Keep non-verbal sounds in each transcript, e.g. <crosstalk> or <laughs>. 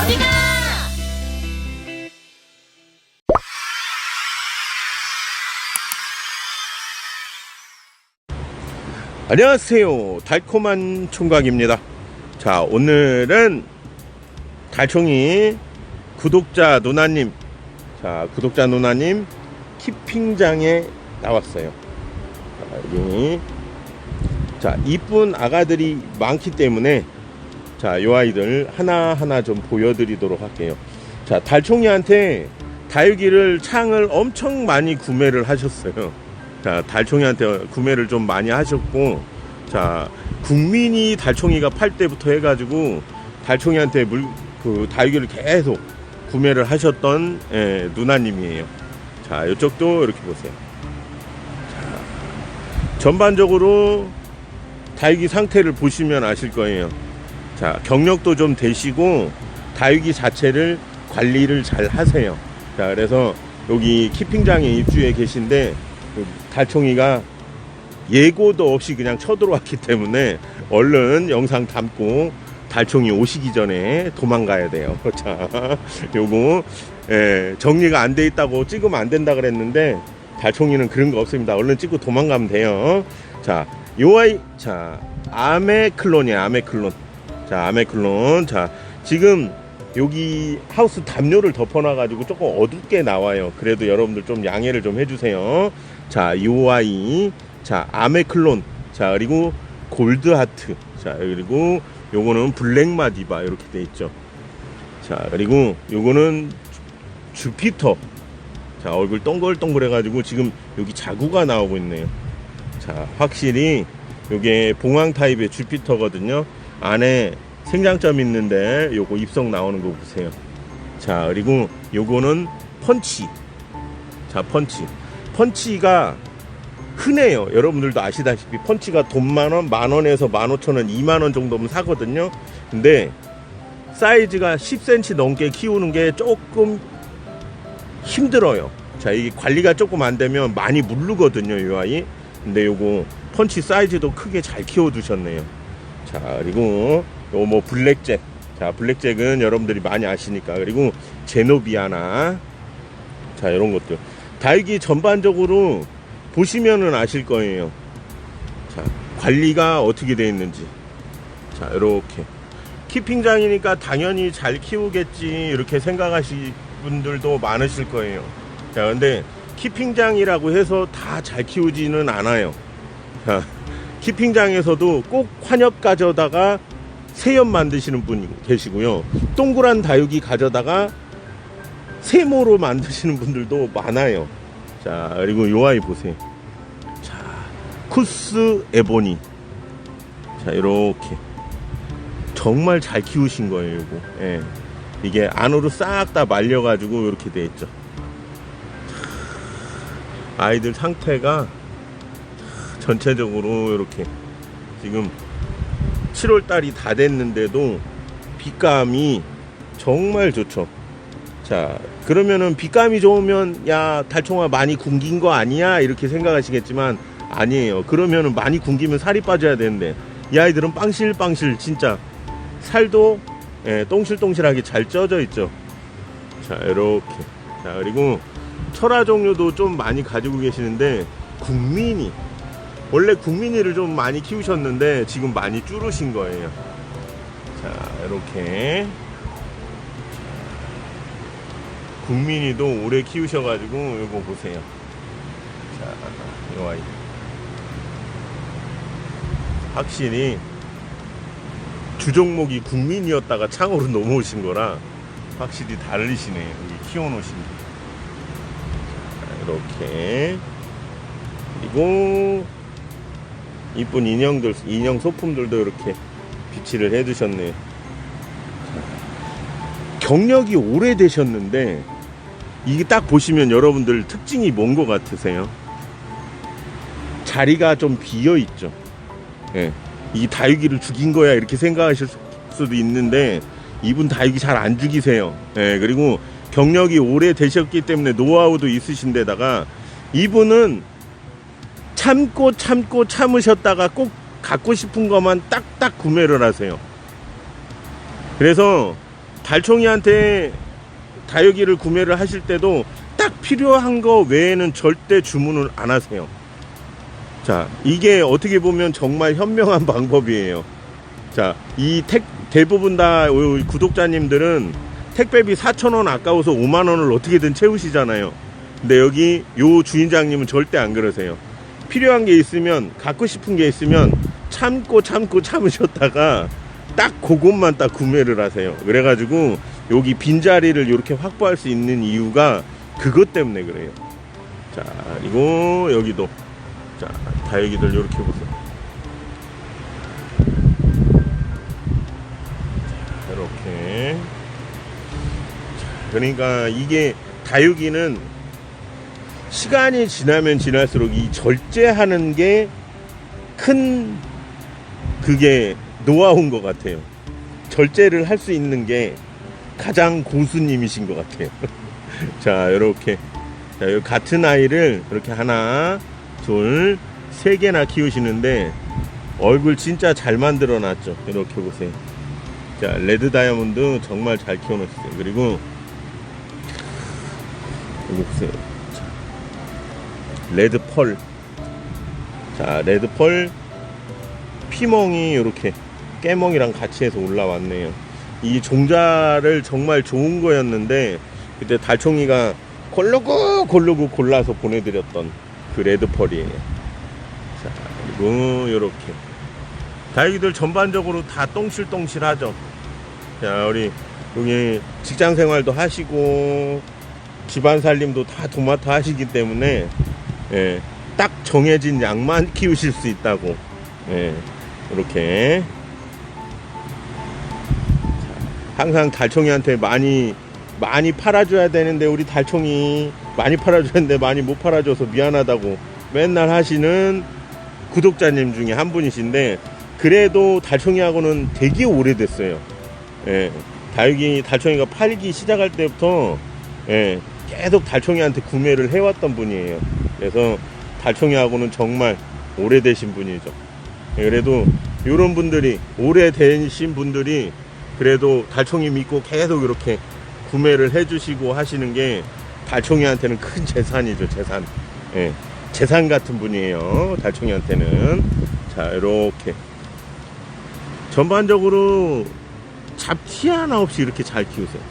어디가? 안녕하세요. 달콤한 총각입니다. 자, 오늘은 달총이 구독자 누나님, 자, 구독자 누나님 키핑장에 나왔어요. 자, 여기. 자, 이쁜 아가들이 많기 때문에 자, 요 아이들 하나하나 좀 보여드리도록 할게요. 자, 달총이한테 다육이를 창을 엄청 많이 구매를 하셨어요. 자, 달총이한테 구매를 좀 많이 하셨고, 자, 국민이 달총이가 팔 때부터 해가지고, 달총이한테 물, 그, 다육이를 계속 구매를 하셨던, 예, 누나님이에요. 자, 이쪽도 이렇게 보세요. 자, 전반적으로 다육이 상태를 보시면 아실 거예요. 자, 경력도 좀 되시고, 다육이 자체를 관리를 잘 하세요. 자, 그래서 여기 키핑장에 입주해 계신데, 그 달총이가 예고도 없이 그냥 쳐들어왔기 때문에 얼른 영상 담고 달총이 오시기 전에 도망가야 돼요. <laughs> 자, 요거 예, 정리가 안 돼 있다고 찍으면 안 된다 그랬는데 달총이는 그런 거 없습니다. 얼른 찍고 도망가면 돼요. 자, 요 아이 자 아메클론이야 아메클론. 자 아메클론. 자 지금 여기 하우스 담요를 덮어놔 가지고 조금 어둡게 나와요. 그래도 여러분들 좀 양해를 좀 해주세요. 자, 요 아이. 자, 아메클론. 자, 그리고 골드하트. 자, 그리고 요거는 블랙마디바. 이렇게 돼 있죠. 자, 그리고 요거는 주- 주피터. 자, 얼굴 동글동글 해가지고 지금 여기 자구가 나오고 있네요. 자, 확실히 요게 봉황 타입의 주피터거든요. 안에 생장점 있는데 요거 입성 나오는 거 보세요. 자, 그리고 요거는 펀치. 자, 펀치. 펀치가 흔해요. 여러분들도 아시다시피 펀치가 돈 만원, 만원에서 만오천원, 이만원 정도면 사거든요. 근데 사이즈가 10cm 넘게 키우는 게 조금 힘들어요. 자, 이게 관리가 조금 안 되면 많이 물르거든요, 이 아이. 근데 요거 펀치 사이즈도 크게 잘 키워 두셨네요. 자, 그리고 요 뭐 블랙잭. 자, 블랙잭은 여러분들이 많이 아시니까. 그리고 제노비아나. 자, 이런 것들. 다육이 전반적으로 보시면은 아실 거예요. 자, 관리가 어떻게 되어 있는지. 자, 이렇게. 키핑장이니까 당연히 잘 키우겠지. 이렇게 생각하실 분들도 많으실 거예요. 자, 근데 키핑장이라고 해서 다 잘 키우지는 않아요. 자, 키핑장에서도 꼭 환엽 가져다가 새엽 만드시는 분이 계시고요. 동그란 다육이 가져다가 세모로 만드시는 분들도 많아요. 자, 그리고 요 아이 보세요. 자, 쿠스 에보니. 자, 이렇게. 정말 잘 키우신 거예요, 이거. 예. 이게 안으로 싹 다 말려가지고 이렇게 돼 있죠. 아이들 상태가 전체적으로 이렇게 지금 7월 달이 다 됐는데도 빛감이 정말 좋죠. 자, 그러면은 빛감이 좋으면 야, 달총아 많이 굶긴 거 아니야? 이렇게 생각하시겠지만 아니에요. 그러면은 많이 굶기면 살이 빠져야 되는데 이 아이들은 빵실빵실 진짜 살도 예, 똥실똥실하게 잘 쪄져 있죠. 자, 이렇게. 자, 그리고 철화 종류도 좀 많이 가지고 계시는데 국민이 원래 국민이를 좀 많이 키우셨는데 지금 많이 줄으신 거예요. 자, 이렇게 국민이도 오래 키우셔가지고 이거 보세요. 자, 이 아이 확실히 주종목이 국민이었다가 창으로 <laughs> 넘어오신 거라 확실히 다르시네요. 여기 키워놓으신 게. 자, 이렇게 그리고 이쁜 인형들 인형 소품들도 이렇게 비치를 해두셨네요. 경력이 오래되셨는데 이게 딱 보시면 여러분들 특징이 뭔 것 같으세요? 자리가 좀 비어 있죠. 예. 이 다육이를 죽인 거야 이렇게 생각하실 수- 수도 있는데 이분 다육이 잘 안 죽이세요. 예. 그리고 경력이 오래 되셨기 때문에 노하우도 있으신데다가 이분은 참고 참고 참으셨다가 꼭 갖고 싶은 것만 딱딱 구매를 하세요. 그래서 달총이한테 다육이를 구매를 하실 때도 딱 필요한 거 외에는 절대 주문을 안 하세요. 자, 이게 어떻게 보면 정말 현명한 <laughs> 방법이에요. 자, 이 택, 대부분 다 구독자님들은 택배비 4,000원 아까워서 5만원을 어떻게든 채우시잖아요. 근데 여기 요 주인장님은 절대 안 그러세요. 필요한 게 있으면, 갖고 싶은 게 있으면 참고 참고 참으셨다가 딱 그것만 딱 구매를 하세요. 그래가지고 여기 빈자리를 이렇게 확보할 수 있는 이유가 그것 때문에 그래요. 자, 그리고 여기도. 자, 다육이들 이렇게 보세요. 자, 이렇게. 자, 그러니까 이게 다육이는 시간이 지나면 지날수록 이 절제하는 게 큰 그게 노하우인 것 같아요. 절제를 할 수 있는 게 가장 고수님이신 것 같아요. <laughs> 자, 이렇게. 자, 요 같은 아이를 이렇게 하나, 둘, 세 개나 키우시는데 얼굴 진짜 잘 만들어 놨죠. 이렇게 보세요. 자, 레드 다이아몬드 정말 잘 키워놓으셨어요. 그리고 이거 보세요. 자, 레드 펄. 자, 레드 펄 피멍이 이렇게 깨멍이랑 같이 해서 올라왔네요. 이 종자를 정말 좋은 거였는데 그때 달총이가 고르고 고르고 골라서 보내드렸던 그 레드 펄이에요. 자, 그리고 이렇게 다육이들 전반적으로 다 똥실똥실하죠. 자, 우리 여기 직장 생활도 하시고 집안 살림도 다 도맡아 하시기 때문에 예, 딱 정해진 양만 키우실 수 있다고. 예, 이렇게. 자, 항상 달총이한테 많이 많이 팔아줘야 되는데 우리 달총이 많이 팔아줬는데 많이 못 팔아줘서 미안하다고 맨날 하시는 구독자님 중에 한 분이신데 그래도 달총이하고는 되게 오래됐어요. 예, 다육이 달총이가 팔기 시작할 때부터 예, 계속 달총이한테 구매를 해왔던 분이에요. 그래서 달총이하고는 정말 오래되신 분이죠. 예, 그래도 이런 분들이 오래되신 분들이 그래도 달총이 믿고 계속 이렇게 구매를 해주시고 하시는 게 달총이한테는 큰 재산이죠 재산. 예, 재산 같은 분이에요 달총이한테는. 자 이렇게. 전반적으로 잡티 하나 없이 이렇게 잘 키우세요.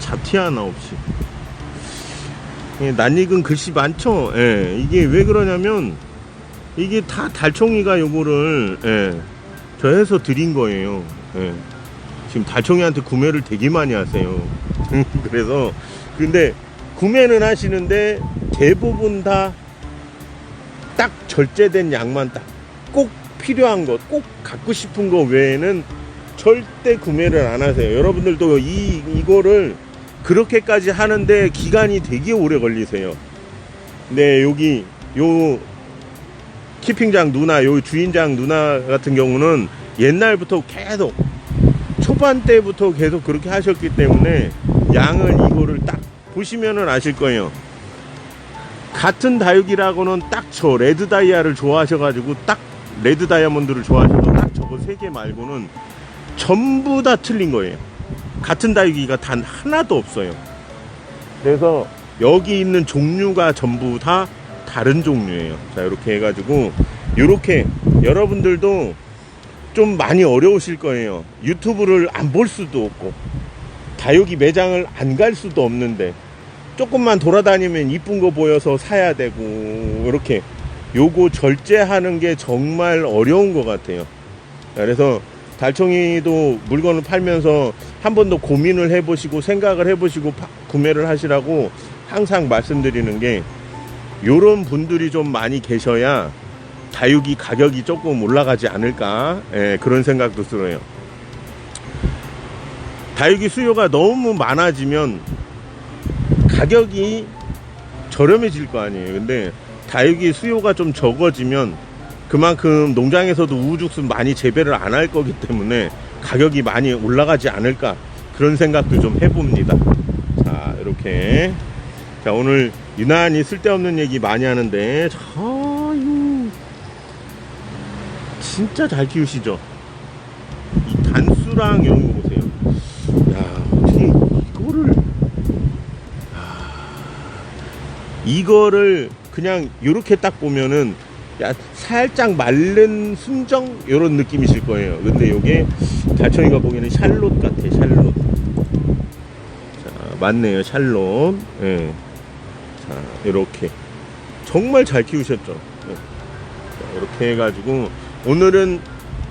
잡티 하나 없이 예, 낯익은 글씨 많죠 예, 이게 왜 그러냐면 이게 다 달총이가 요거를 예, 저 해서 드린 거예요 예. 지금 달총이한테 구매를 되게 많이 하세요. <laughs> 그래서 근데 구매는 하시는데 대부분 다 딱 절제된 양만 딱 꼭 필요한 것, 꼭 갖고 싶은 거 외에는 절대 구매를 안 하세요. 여러분들도 이 이거를 그렇게까지 하는데 기간이 되게 오래 걸리세요. 네, 여기 요 키핑장 누나, 요 주인장 누나 같은 경우는 옛날부터 계속 초반 때부터 계속 그렇게 하셨기 때문에 양을 이거를 딱 보시면은 아실 거예요. 같은 다육이라고는 딱 저 레드 다이아를 좋아하셔가지고 딱 레드 다이아몬드를 좋아하셔도 딱 저거 세 개 말고는 전부 다 틀린 거예요. 같은 다육이가 단 하나도 없어요. 그래서 여기 있는 종류가 전부 다 다른 종류예요. 자 이렇게 해가지고 이렇게 여러분들도 좀 많이 어려우실 거예요. 유튜브를 안 볼 수도 없고 다육이 매장을 안 갈 수도 없는데 조금만 돌아다니면 이쁜 거 보여서 사야 되고 이렇게 요거 절제하는 게 정말 어려운 것 같아요. 그래서 달총이도 물건을 팔면서 한 번 더 고민을 해보시고 생각을 해보시고 파- 구매를 하시라고 항상 말씀드리는 게 요런 분들이 좀 많이 계셔야 다육이 가격이 조금 올라가지 않을까 예, 그런 생각도 들어요. 다육이 수요가 너무 많아지면 가격이 저렴해질 거 아니에요. 근데 다육이 수요가 좀 적어지면 그만큼 농장에서도 우후죽순 많이 재배를 안 할 거기 때문에 가격이 많이 올라가지 않을까 그런 생각도 좀 해봅니다. 자, 이렇게. 자, 오늘 유난히 쓸데없는 얘기 많이 하는데, 아유, 진짜 잘 키우시죠? 이 단수랑 이런 거 보세요. 야, 어떻게 이거를, 아, 이거를 그냥 이렇게 딱 보면은 살짝 마른 순정 이런 느낌이실 거예요. 근데 요게 달청이가 보기에는 샬롯 같아, 샬롯. 자, 맞네요, 샬롯. 예. 자, 이렇게 정말 잘 키우셨죠. 예. 자, 이렇게 해가지고 오늘은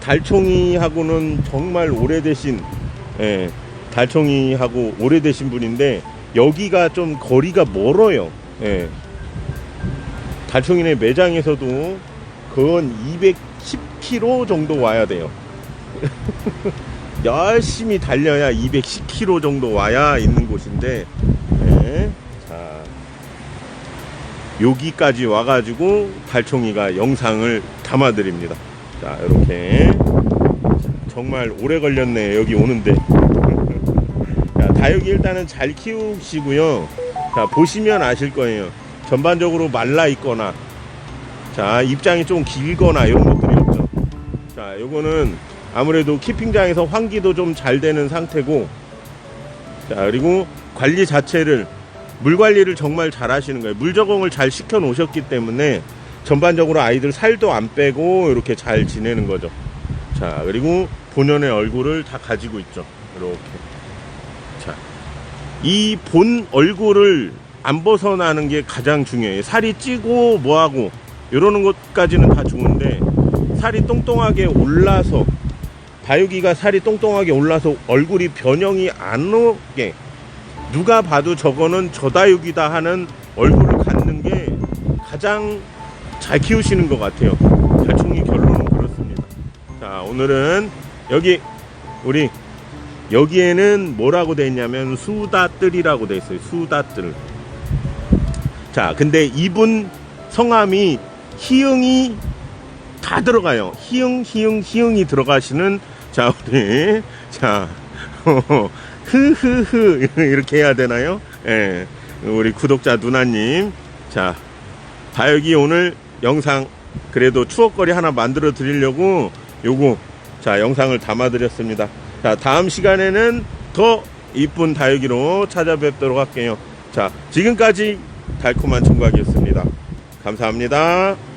달총이하고는 정말 오래되신 예, 달총이하고 오래되신 분인데 여기가 좀 거리가 멀어요. 예. 달총이네 매장에서도 그건 210km 정도 와야 돼요. <laughs> 열심히 달려야 210km 정도 와야 있는 곳인데 예. 자 여기까지 와가지고 달총이가 영상을 담아드립니다. 자 이렇게 정말 오래 걸렸네 여기 오는데. <laughs> 자 다육이 일단은 잘 키우시고요. 자 보시면 아실 거예요. 전반적으로 말라 있거나 자 입장이 좀 길거나 이런 것들이 없죠. 자 요거는 아무래도 키핑장에서 환기도 좀 잘 되는 상태고 자 그리고 관리 자체를 물 관리를 정말 잘 하시는 거예요. 물 적응을 잘 시켜 놓으셨기 때문에 전반적으로 아이들 살도 안 빼고 이렇게 잘 지내는 거죠. 자, 그리고 본연의 얼굴을 다 가지고 있죠. 이렇게. 자, 이 본 얼굴을 안 벗어나는 게 가장 중요해요. 살이 찌고 뭐하고 이러는 것까지는 다 좋은데 살이 똥똥하게 올라서 다육이가 살이 똥똥하게 올라서 얼굴이 변형이 안 오게 누가 봐도 저거는 저다육이다 하는 얼굴을 갖는 게 가장 잘 키우시는 것 같아요. 달총이 결론은 그렇습니다. 자, 오늘은 여기 우리 여기에는 뭐라고 돼 있냐면 수다뜰이라고 돼 있어요. 수다뜰. 자, 근데 이분 성함이 희응이 다 들어가요. 희응, 희응, 희응이 들어가시는 자, 우리 자, <laughs> 흐흐흐 이렇게 해야 되나요? 예. 우리 구독자 누나님. 자, 다육이 오늘 영상 그래도 추억거리 하나 만들어 드리려고 요거 자, 영상을 담아 드렸습니다. 자, 다음 시간에는 더 이쁜 다육이로 찾아뵙도록 할게요. 자, 지금까지 달콤한 총각이었습니다. 감사합니다.